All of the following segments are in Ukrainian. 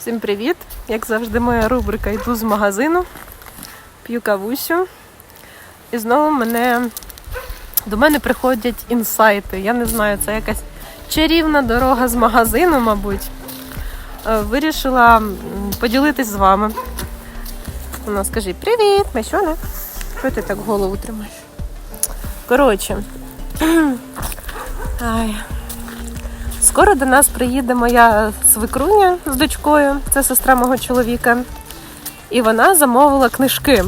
Всім привіт! Як завжди, моя рубрика Йду з магазину, п'ю кавусю. І знову мене до мене приходять інсайти. Я не знаю, це якась чарівна дорога з магазину, мабуть. Е, Вирішила поділитись з вами. Вона скажи привіт, Мещона. Що ти так голову тримаєш? Коротше. Ай. Скоро до нас приїде моя свекруня з дочкою, це сестра мого чоловіка. І вона замовила книжки.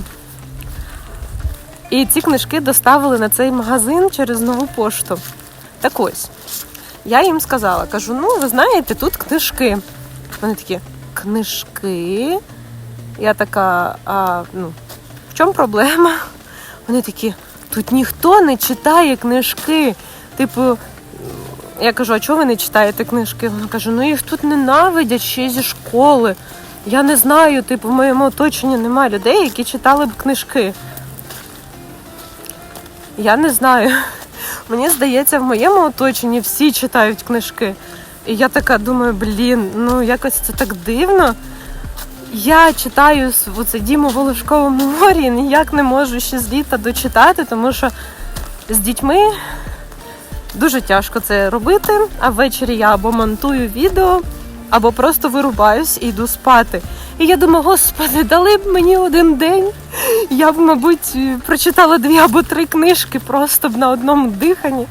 І ці книжки доставили на цей магазин через нову пошту. Так ось, я їм сказала, кажу: ну, ви знаєте, тут книжки. Вони такі, книжки. Я така, а ну, в чому проблема? Вони такі, тут ніхто не читає книжки. Типу, я кажу, а чого ви не читаєте книжки? Вона каже, ну їх тут ненавидять ще зі школи. Я не знаю, типу, в моєму оточенні немає людей, які читали б книжки. Я не знаю. Мені здається, в моєму оточенні всі читають книжки. І я така думаю, блін, ну якось це так дивно. Я читаю оце Діму Волошковому морі ніяк не можу ще з літа дочитати, тому що з дітьми Дуже тяжко це робити, а ввечері я або монтую відео, або просто вирубаюсь і йду спати. І я думаю, господи, дали б мені один день. Я б, мабуть, прочитала дві або три книжки просто б на одному диханні.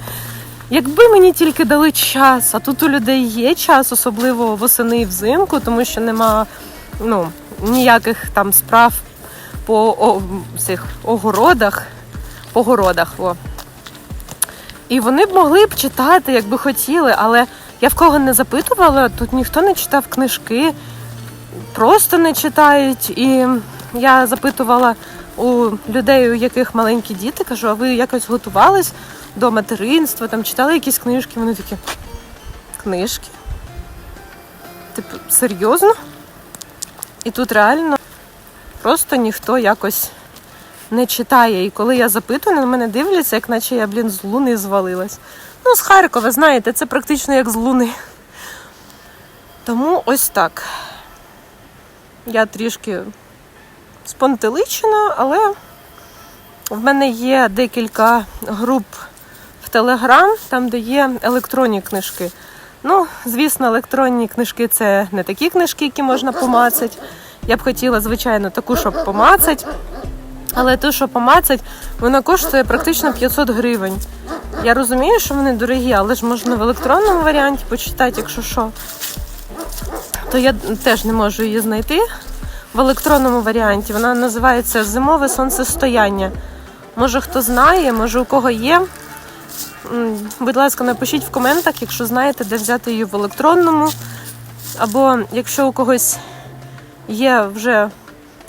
Якби мені тільки дали час, а тут у людей є час, особливо восени і взимку, тому що нема ну, ніяких там справ по о, цих огородах, по городах. І вони б могли б читати, якби хотіли, але я в кого не запитувала, тут ніхто не читав книжки, просто не читають. І я запитувала у людей, у яких маленькі діти, кажу, а ви якось готувались до материнства, там читали якісь книжки? Вони такі книжки? Типу, серйозно? І тут реально просто ніхто якось не читає. І коли я запитую, на мене дивляться, як наче я, блін, з луни звалилась. Ну, з Харкова, знаєте, це практично як з луни. Тому ось так. Я трішки спонтеличена, але в мене є декілька груп в Телеграм, там, де є електронні книжки. Ну, звісно, електронні книжки це не такі книжки, які можна помацати. Я б хотіла, звичайно, таку, щоб помацати. Але те, що помацать, вона коштує практично 500 гривень. Я розумію, що вони дорогі, але ж можна в електронному варіанті почитати, якщо що. То я теж не можу її знайти в електронному варіанті. Вона називається Зимове сонцестояння. Може хто знає, може у кого є. Будь ласка, напишіть в коментах, якщо знаєте, де взяти її в електронному. Або якщо у когось є вже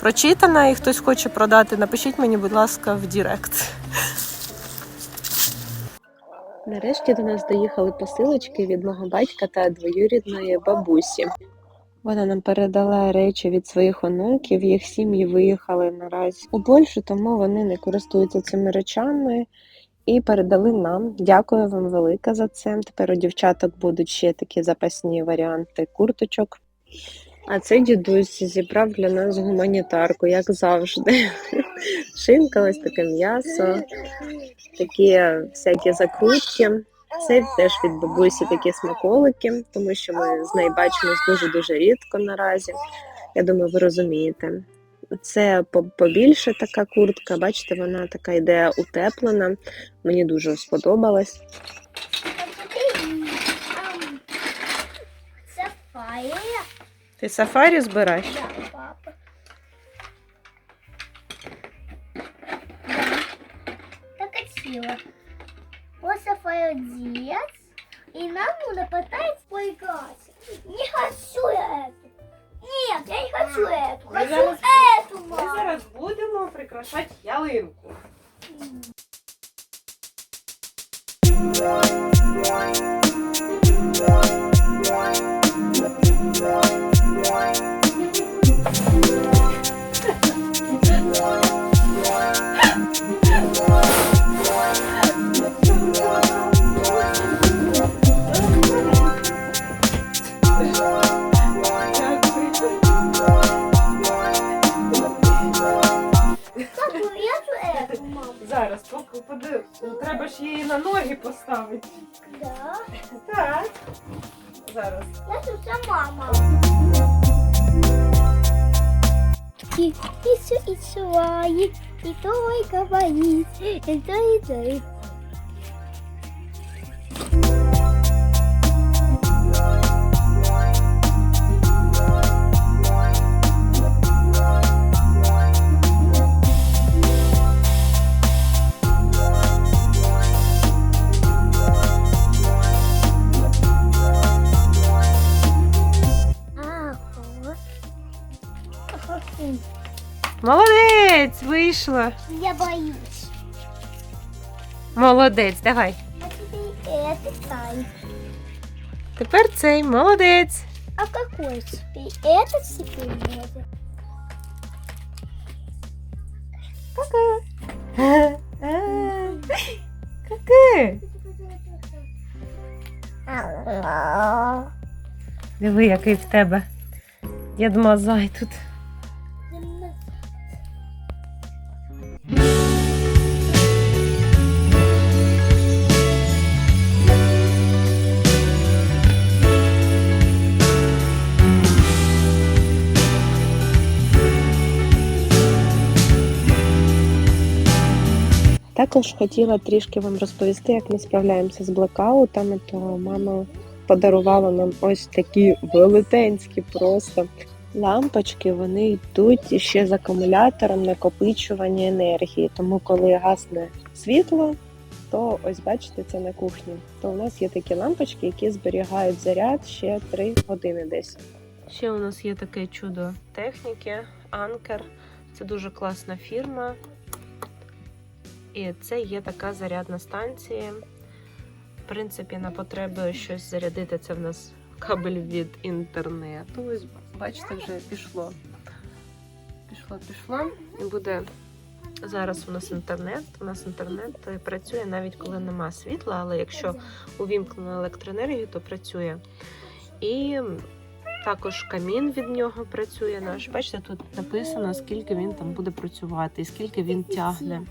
прочитана і хтось хоче продати, напишіть мені, будь ласка, в Дірект. Нарешті до нас доїхали посилочки від мого батька та двоюрідної бабусі. Вона нам передала речі від своїх онуків, їх сім'ї виїхали наразі у Польщу, тому вони не користуються цими речами і передали нам. Дякую вам велике за це. Тепер у дівчаток будуть ще такі запасні варіанти курточок. А цей дідусь зібрав для нас гуманітарку, як завжди. Шинка, ось таке м'ясо, такі всякі закрутки. Це теж від бабусі такі смаколики, тому що ми з нею бачимось дуже-дуже рідко наразі. Я думаю, ви розумієте. Це побільше така куртка, бачите, вона така йде утеплена. Мені дуже сподобалась. Ти сафарі збираєш? да, папа. Так красиво. Вот сафари одет, и нам нужно пытаться поиграть. Не хочу я эту. Нет, я не хочу эту. Мы Хочу зараз- эту, Ми мам. зараз будемо прикрашати ялинку. Дякую. Треба ж її на ноги поставити. Да. Так. Зараз. Я тут сама, мама. И, и все, и свои, и то и говорит, и то и то. Молодець, вийшла. Я боюсь. Молодець, давай. А теперь это тай. Тепер цей молодець. А какой теперь? Этот теперь будет. Каки. Диви, який в тебе. Дід Мазай тут. Також хотіла трішки вам розповісти, як ми справляємося з блекаутами, то мама подарувала нам ось такі велетенські просто лампочки. Вони йдуть ще з акумулятором накопичування енергії. Тому коли гасне світло, то ось бачите це на кухні. То у нас є такі лампочки, які зберігають заряд ще 3 години десь. Ще у нас є таке чудо техніки, Анкер. Це дуже класна фірма. І це є така зарядна станція. В принципі, на потреби щось зарядити, це в нас кабель від інтернету. Ось бачите, вже пішло. Пішло, пішло. І буде зараз у нас інтернет. У нас інтернет працює навіть коли нема світла, але якщо увімкнено електроенергію, то працює. І також камін від нього працює наш. Бачите, тут написано, скільки він там буде працювати, і скільки він тягне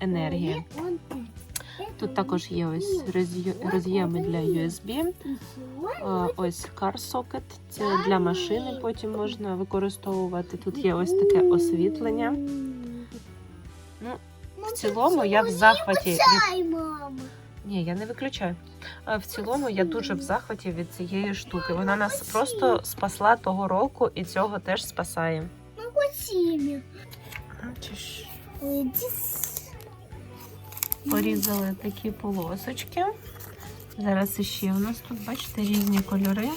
енергії. Тут також є ось роз'єми для USB. Ось car socket, це для машини потім можна використовувати. Тут є ось таке освітлення. Ну, в цілому я в захваті від ні, я не виключаю. В цілому я дуже в захваті від цієї штуки. Вона нас просто спасла того року і цього теж спасає. Максиме. Порізали такі полосочки. Зараз іще у нас тут, бачите, різні кольори.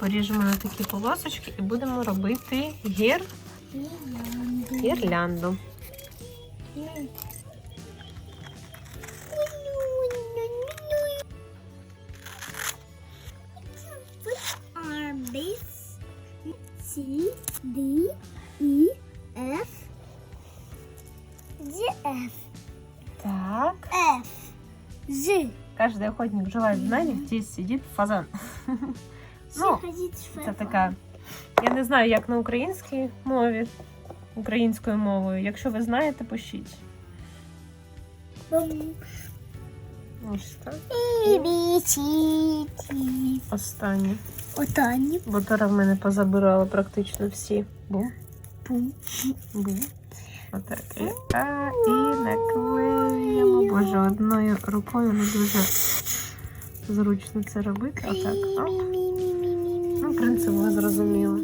Поріжемо на такі полосочки і будемо робити гір... гірлянду. D, E, F, G, F, Так. F, G. Кожен охотник вживає знання, здесь сидить фазан. Ну, Це така. Я не знаю, як на українській мові, українською мовою. Якщо ви знаєте, пишіть. Ось так. Останнє. Отані. Бо Тара в мене позабирала практично всі. Бум, Бум. бум. Отак. І, а, і наклеїмо. Боже, одною рукою не дуже зручно це робити. Отак. Оп. Ну, принцип ви зрозуміли.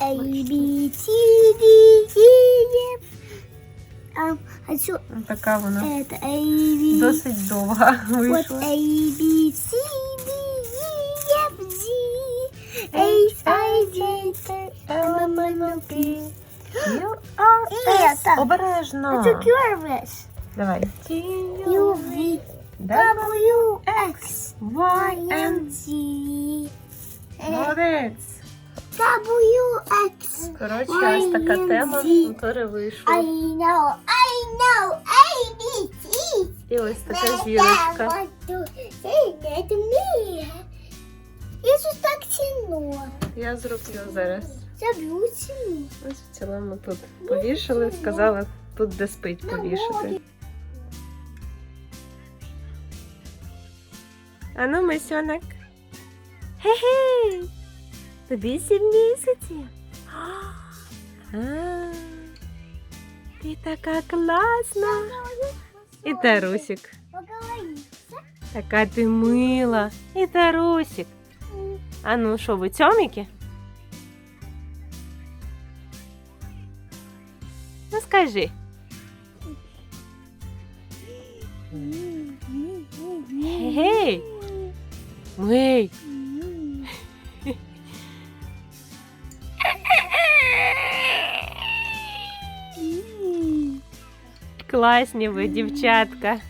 A, B, C, D, E, F. А, а що Така вона это? A, B. досить довга Вот вийшла. A, B, C, D, E, F, G, H, I, J, K, L, M, N, O, P. You are Ні, S. так. Обережно. Это QRS. Давай. U, V, W, X, Y, N. G, Молодець. W, X. Коротше, ось така тема в Тори I know, I know, A, B, C. І ось така зірочка. Так. Я зроблю зараз. Люблю ціну. Ось в цілому тут повішали, сказали, тут де спить повішати. Ану, Месьонок. Хе-хе, Тобі сім місяців. Ти така класна. І Тарусик. Така ти мила. І Тарусик. Ану ну що, ви цьоміки? Ну скажи. Гей! Гей! Класні ви, дівчатка.